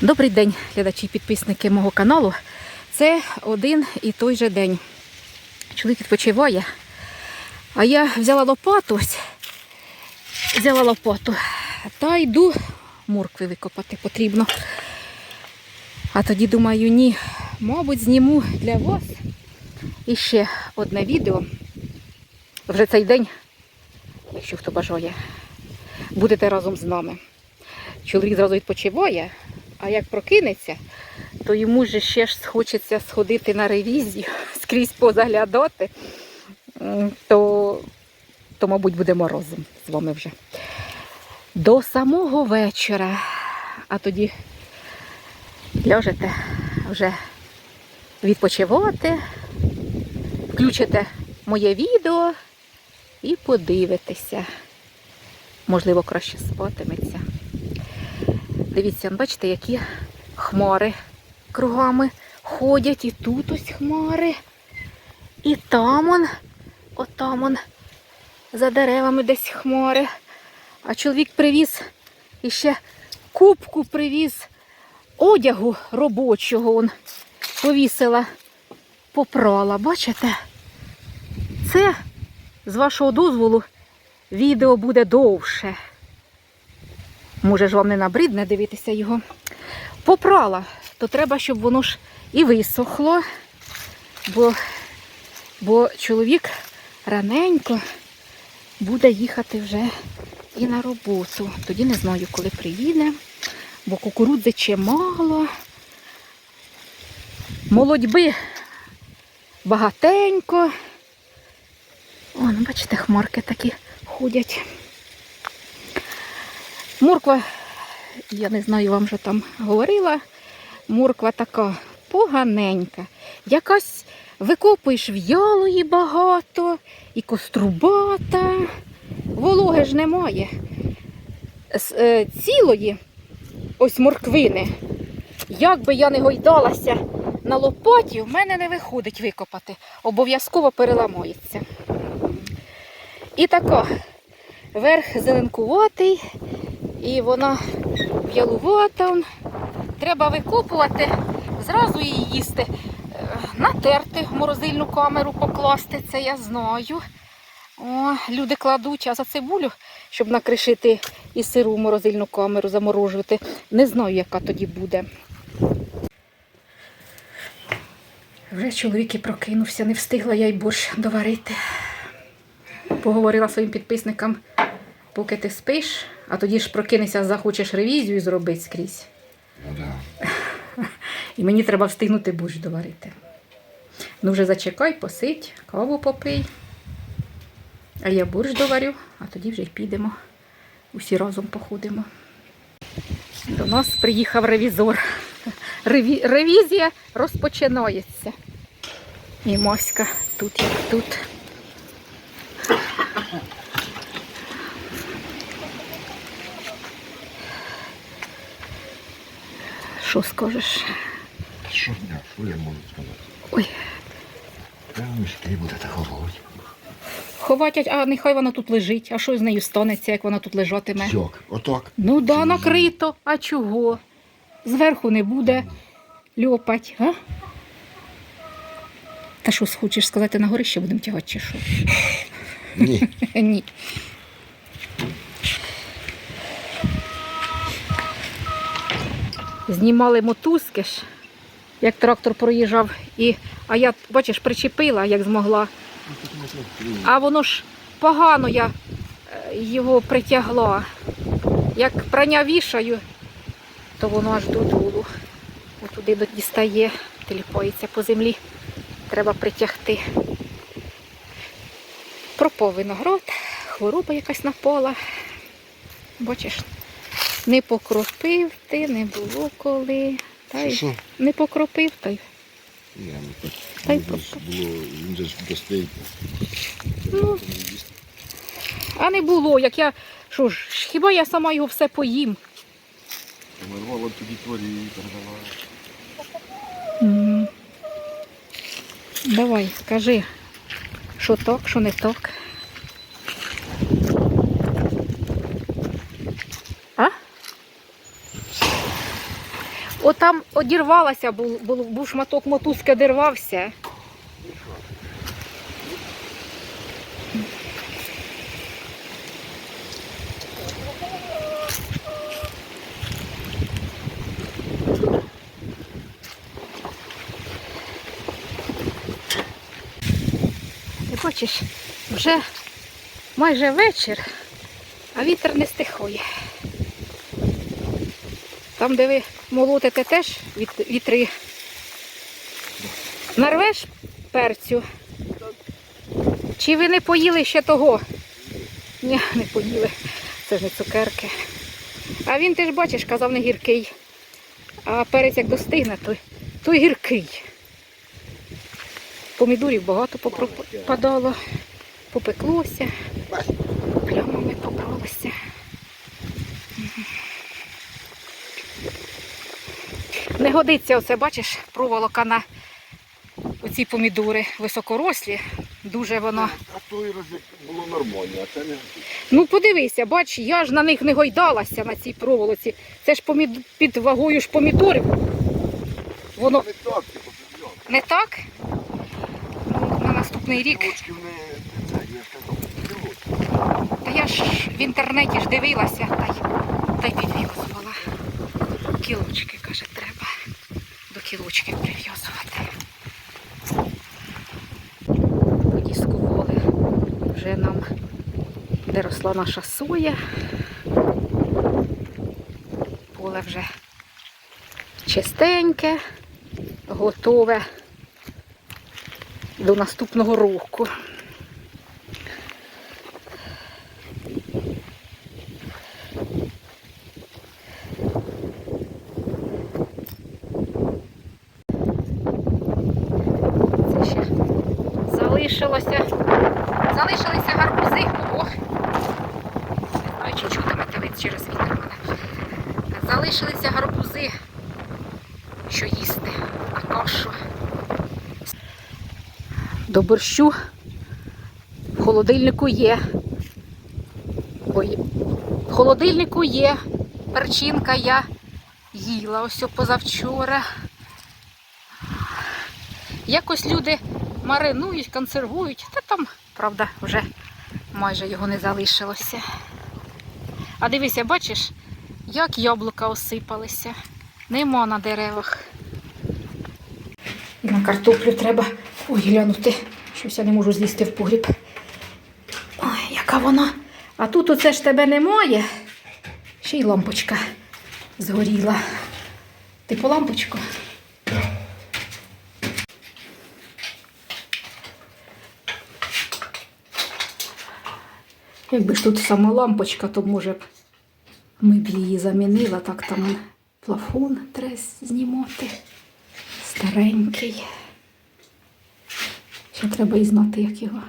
Добрий день, глядачі і підписники мого каналу. Це один і той же день. Чоловік відпочиває. А я взяла лопату, взяла лопату та йду моркви викопати потрібно. А тоді думаю, ні, мабуть, зніму для вас іще одне відео. Вже цей день, якщо хто бажає, будете разом з нами. Чоловік зразу відпочиває, а як прокинеться, то йому ж ще ж хочеться сходити на ревізію, скрізь позаглядати, то, то мабуть, будемо разом з вами вже. До самого вечора, а тоді ляжете вже відпочивати, включите моє відео і подивитеся. Можливо, краще спатиметься. Дивіться, бачите, які хмари кругами ходять. І тут ось хмари. І там он, отам он, за деревами десь хмари. А чоловік привіз іще кубку привіз одягу робочого. Он повісила, попрала. Бачите? Це, з вашого дозволу, відео буде довше. Може ж вам не набридне дивитися його. Попрала, то треба, щоб воно ж і висохло, бо, бо чоловік раненько буде їхати вже і на роботу. Тоді не знаю, коли приїде, бо кукурудзи чимало. Молодьби багатенько. О, ну бачите, хмарки такі ходять. Морква, я не знаю, вам вже там говорила, морква така поганенька. Якась викопуєш в'ялої багато, і кострубата. Вологи ж немає. З, е, цілої ось морквини. Як би я не гойдалася на лопаті, в мене не виходить викопати. Обов'язково переламається. І така, верх зеленкуватий, і вона в'ялувата. Треба викопувати, зразу її їсти, Е, натерти в морозильну камеру, покласти, це я знаю. О, люди кладуть, а за цибулю, щоб накришити і сиру в морозильну камеру, заморожувати. Не знаю, яка тоді буде. Вже чоловік і прокинувся, не встигла я й борщ доварити. Поговорила своїм підписникам, поки ти спиш, а тоді ж прокинешся, захочеш ревізію зробити скрізь. Ну да. І мені треба встигнути борщ доварити. Ну вже зачекай, посидь, каву попий. А я борщ доварю, а тоді вже й підемо. Усі разом походимо. До нас приїхав ревізор. Реві... Ревізія розпочинається. І Маська тут як тут. Що скажеш? Що що я можу сказати? Ой, Та мішки будете ховати. ховать, а нехай вона тут лежить. А що з нею станеться, як вона тут лежатиме? Як? Отак. Ну да, накрито. А чого? Зверху не буде льопать, а? Та що хочеш сказати, на горище будемо тягати чи що? Ні. Ні. Знімали мотузки ж, як трактор проїжджав, і, а я, бачиш, причепила, як змогла. А воно ж погано я е, його притягла. Як прання вішаю, то воно аж додолу. Туди дістає, теліпається по землі. Треба притягти. Пропав виноград, хвороба якась напала. Бачиш, не покропив ти, не було коли. Та й Що? не покропив та й. Я не так. Та й Він же ж було, він же ж достиг. Ну, а не було, як я. Що ж, хіба я сама його все поїм? Помирвало тоді творі і передавала. Давай, скажи, що так, що не так. Отам одірвалася, був, був, шматок мотузки, одірвався. Ти бачиш, вже майже вечір, а вітер не стихає. Там, де ви молотите, теж віт- вітри. Нарвеш перцю? Чи ви не поїли ще того? Ні, не поїли. Це ж не цукерки. А він, ти ж бачиш, казав, не гіркий. А перець як достигне, то, то гіркий. Помідорів багато попадало, попеклося, годиться оце, бачиш, проволока на оці помідори високорослі. Дуже воно. А той раз було нормально, а це не Ну подивися, бач, я ж на них не гойдалася на цій проволоці. Це ж помід... під вагою ж помідорів. Воно не так, типу, не так? Ну, на наступний рік. Та я ж в інтернеті ж дивилася та й, та й підв'язувала. Кілочки, каже, треба до прив'язувати. Подіскували вже нам, де росла наша соя. Поле вже чистеньке, готове до наступного року. Це ще залишилося. Залишилися гарбузи. Ох. Не знаю, чи чутимете ви через вітер мене. Залишилися гарбузи. Що їсти на кашу. До борщу в холодильнику є. Ой, в холодильнику є. Перчинка я їла ось позавчора. Якось люди маринують, консервують, правда, вже майже його не залишилося. А дивися, бачиш, як яблука осипалися. Нема на деревах. І на картоплю треба ой, глянути. Щось я не можу злізти в погріб. Ой, яка вона. А тут оце ж тебе немає. Ще й лампочка згоріла. Ти по лампочку? Якби ж тут сама лампочка, то може б ми б її замінила. Так там плафон треба знімати. Старенький. Ще треба і знати, як його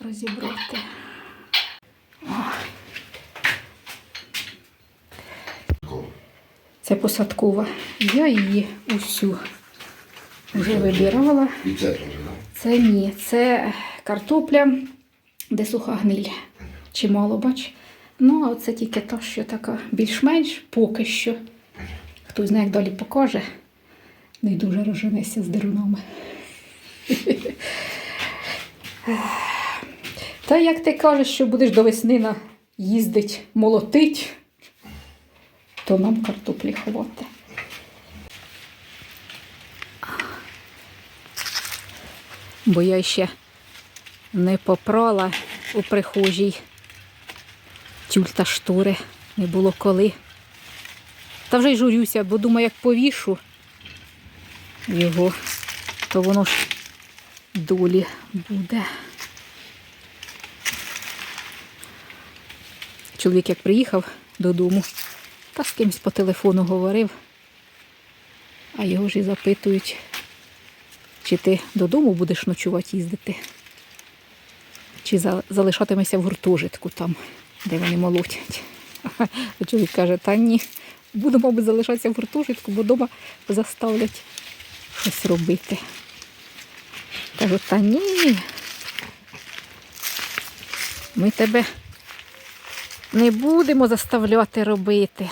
розібрати. О. Це посадкова. Я її усю вже вибирала. Це ні, це картопля, де суха гниль. Чимало, бач. Ну, а це тільки та, що така більш-менш поки що. Хтось знає, як далі покаже. Не дуже розженеся з дерунами. Та як ти кажеш, що будеш до весни на- їздить, молотить, то нам картоплі ховати. бо я ще не попрала у прихожій тюль та штори. Не було коли. Та вже й журюся, бо думаю, як повішу його, то воно ж долі буде. Чоловік як приїхав додому, та з кимось по телефону говорив, а його ж і запитують, чи ти додому будеш ночувати їздити? Чи за- залишатимешся в гуртожитку там, де вони молотять? Чоловік каже, та ні, буду, мабуть, залишатися в гуртожитку, бо вдома заставлять щось робити. Кажу, та ні. Ми тебе не будемо заставляти робити.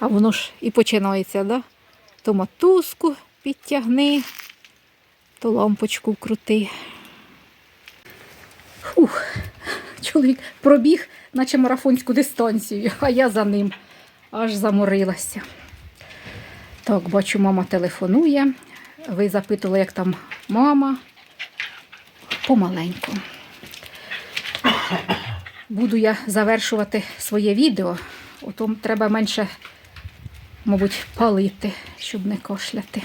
А воно ж і починається, да? То мотузку підтягни, то лампочку вкрути. Фух, чоловік пробіг, наче марафонську дистанцію, а я за ним аж заморилася. Так, бачу, мама телефонує. Ви запитували, як там мама. Помаленьку. Буду я завершувати своє відео. Отом треба менше, мабуть, палити, щоб не кашляти.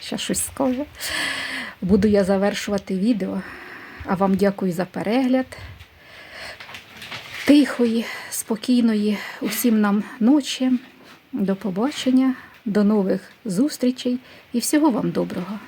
Ще щось скажу. Буду я завершувати відео. А вам дякую за перегляд. Тихої, спокійної усім нам ночі. До побачення, до нових зустрічей і всього вам доброго.